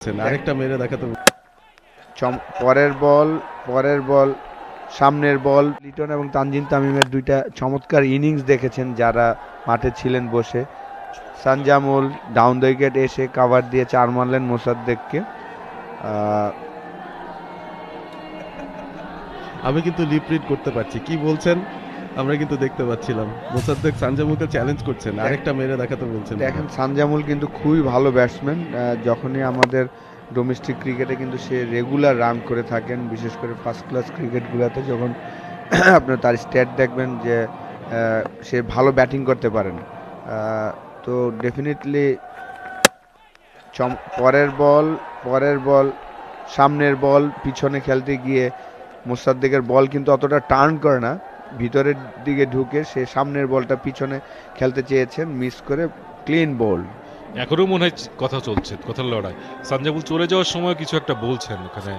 আরেকটা মেরে দেখাতে চম- পরের বল পরের বল সামনের বল। লিটন এবং তানজিন তামিমের দুইটা চমৎকার ইনিংস দেখেছেন যারা মাঠে ছিলেন বসে। সানজামুল ডাউন দ্য উইকেট এসে কাভার দিয়ে চার মারলেন মোসাদ্দেককে। আমি কিন্তু লিপ রিড করতে পারছি। কি বলছেন? আমরা কিন্তু দেখতে পাচ্ছিলাম। মোসাদ্দেক সানজামুলকে চ্যালেঞ্জ করছেন। আরেকটা মেরে দেখাতে বলছেন। দেখেন সানজামুল কিন্তু খুবই ভালো ব্যাটসম্যান যখনই আমাদের ডোমেস্টিক ক্রিকেটে কিন্তু সে রেগুলার রান করে থাকেন বিশেষ করে ফার্স্ট ক্লাস ক্রিকেটগুলোতে যখন আপনার তার স্ট্যাট দেখবেন যে সে ভালো ব্যাটিং করতে পারেন। তো ডেফিনেটলি পরের বল পরের বল সামনের বল পিছনে খেলতে গিয়ে মোসাদ্দেকের বল কিন্তু অতটা টার্ন করে না। ভিতরের দিকে ঢুকে সে সামনের বলটা পিছনে খেলতে চেয়েছেন মিস করে ক্লিন বল এখনও মনে হয় কথা চলছে কথার লড়াই। সানজাবুল চলে যাওয়ার সময় কিছু একটা বলছেন ওখানে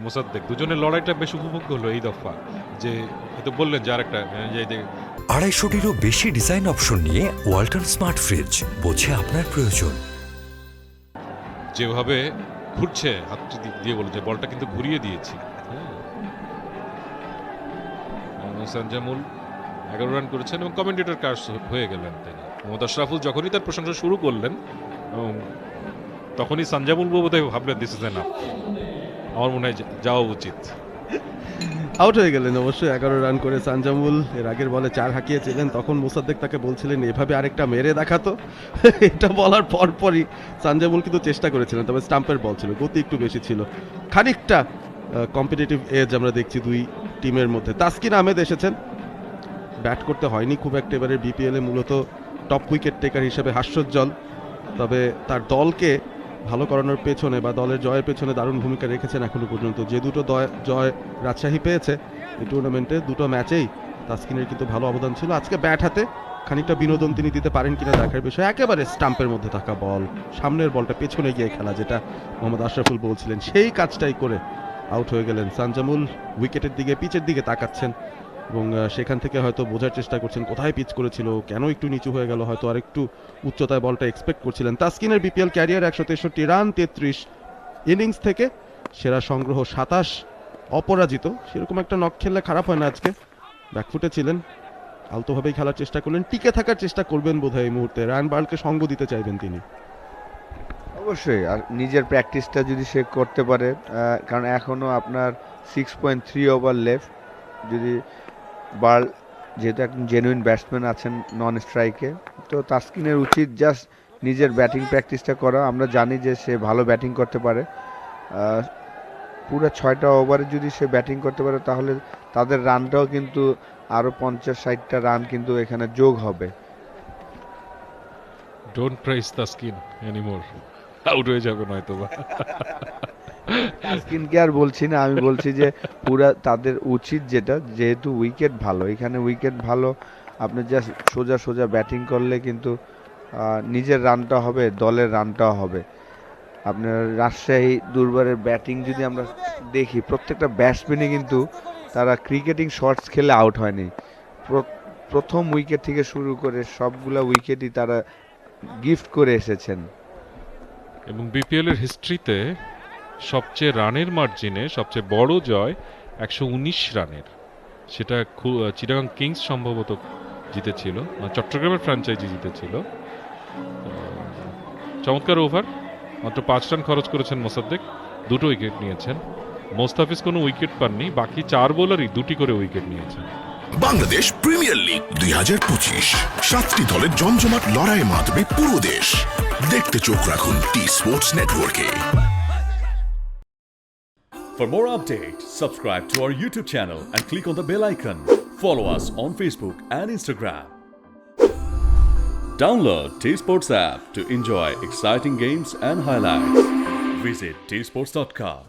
মোসাদ্দেক। দুজনের লড়াইটা বেশ উপভোগ্য হলো এই দফা যে এ তো বললেন যে আরেকটা আহ, যে যে আড়াইশোটিরও বেশি ডিজাইন অপশন নিয়ে ওয়ালটন স্মার্ট ফ্রিজ বোঝে আপনার প্রয়োজন। যেভাবে ঘুরছে হাতটি দিয়ে বলে যে বলটা কিন্তু ঘুরিয়ে দিয়েছি। সানজামুল এগারো রান করেছেন এবং কমেন্টেটর কাজ হয়ে গেলেন তিনি। মোহাম্মদ আশরাফুল যখনই তার প্রশংসা শুরু করলেন, এবং তখনই সানজামুল বোধহয় ভাবলেন দিস ইজ এনাফ আমার মনে হয় যাওয়া উচিত। আউট হয়ে গেলেন অবশ্যই, এগারো রান করে সানজামুল এর আগের বলে চার হাঁকিয়েছিলেন, তখন মোসাদ্দেক তাকে বলছিলেন, এভাবে আরেকটা মেরে দেখাতো এটা বলার পরপরই সানজামুল কিন্তু চেষ্টা করেছিলেন, তবে স্টাম্পের বল ছিল, গতি একটু বেশি ছিল। খানিকটা কম্পিটিটিভ এজ আমরা দেখছি দুই টিমের মধ্যে। তাসকিন আহমেদ এসেছেন। ব্যাট করতে হয়নি খুব একটা। এবারে বিপিএল মূলত টপ উইকেট টেকার হিসেবে হাস্যোজ্জ্বল। তবে তার দলকে ভালো করানোর পেছনে বা দলের জয়ের পেছনে দারুণ ভূমিকা রেখেছেন এখনও পর্যন্ত। যে দুটো জয় রাজশাহী পেয়েছে এই টুর্নামেন্টে দুটো ম্যাচেই তাসকিনের কিন্তু ভালো অবদান ছিল। আজকে ব্যাট হাতে খানিকটা বিনোদন তিনি দিতে পারেন কিনা দেখার বিষয়। একেবারে স্টাম্পের মধ্যে থাকা বল, সামনের বলটা পেছনে গিয়ে খেলা, যেটা মোহাম্মদ আশরাফুল বলছিলেন, সেই কাজটাই করে আউট হয়ে গেলেন সানজামুল, উইকেটের দিকে, পিচের দিকে তাকাচ্ছেন। এবং সেখান থেকে হয়তো বোঝার চেষ্টা করছেন কোথায় পিচ করেছিল, কেন একটু নিচু হয়ে গেল, হয়তো আরেকটু উচ্চতায় বলটা এক্সপেক্ট করছিলেন। তাসকিনের বিপিএল ক্যারিয়ার একশো তেষট্টি রান, তেত্রিশ ইনিংস থেকে সেরা সংগ্রহ সাতাশ অপরাজিত। সেরকম একটা নক খেললে খারাপ হয় না আজকে। ব্যাকফুটে ছিলেন, আলতোভাবেই খেলার চেষ্টা করলেন, টিকে থাকার চেষ্টা করবেন বোধহয় এই মুহূর্তে। রান বার্লকে সঙ্গ দিতে চাইবেন তিনি। অবশ্যই, আর নিজের প্র্যাকটিসটা যদি সে করতে পারে কারণ এখনও আপনার six point three over left যদি বার্ল যেহেতু একজন জেনুইন ব্যাটসম্যান আছেন নন স্ট্রাইকে তো তাসকিনের উচিত জাস্ট নিজের ব্যাটিং প্র্যাকটিসটা করা। আমরা জানি যে সে ভালো ব্যাটিং করতে পারে। পুরো ছয়টা ওভারে যদি সে ব্যাটিং করতে পারে, তাহলে তাদের রানটাও কিন্তু আরও পঞ্চাশ, ষাটটা রান কিন্তু এখানে যোগ হবে। Don't price Taskin anymore out হয়ে যাবে নয়তো বা। স্কিনকে আর বলছি না, আমি বলছি যে পুরা তাদের উচিত যেটা, যেহেতু উইকেট ভালো, এখানে উইকেট ভালো, আপনি জাস্ট সোজা সোজা ব্যাটিং করলে কিন্তু নিজের রানটা হবে, দলের রানটাও হবে। আপনার রাজশাহী দুর্বারের ব্যাটিং যদি আমরা দেখি, প্রত্যেকটা ব্যাটসম্যানই কিন্তু তারা ক্রিকেটিং শর্টস খেলে আউট হয়নি। প্রথম উইকেট থেকে শুরু করে সবগুলা উইকেটই তারা গিফট করে এসেছেন। এবং বিপিএল এর হিস্ট্রিতে সবচেয়ে রানের মার্জিনে সবচেয়ে বড় জয় একশো উনিশ রানের। সেটা চিটাগাং কিংস সম্ভবত জিতেছিল চট্টগ্রামের ফ্র্যাঞ্চাইজি জিতেছিল। চমৎকার ওভার মাত্র পাঁচ রান খরচ করেছেন মোসাদ্দেক, দুটো উইকেট নিয়েছেন। মোস্তাফিজ কোনো উইকেট পাননি, বাকি চার বোলারই দুটি করে উইকেট নিয়েছেন। বাংলাদেশ প্রিমিয়ার লিগ দুই হাজার পঁচিশ সাতটি দলের জমজমাট লড়াইয়ের মাধ্যমে পুরো দেশ দেখতে চোখ রাখুন টি স্পোর্টস নেটওয়ার্কে For more updates, subscribe to our YouTube channel and click on the bell icon. Follow us on Facebook and Instagram. Download T Sports app to enjoy exciting games and highlights. Visit tsports.com.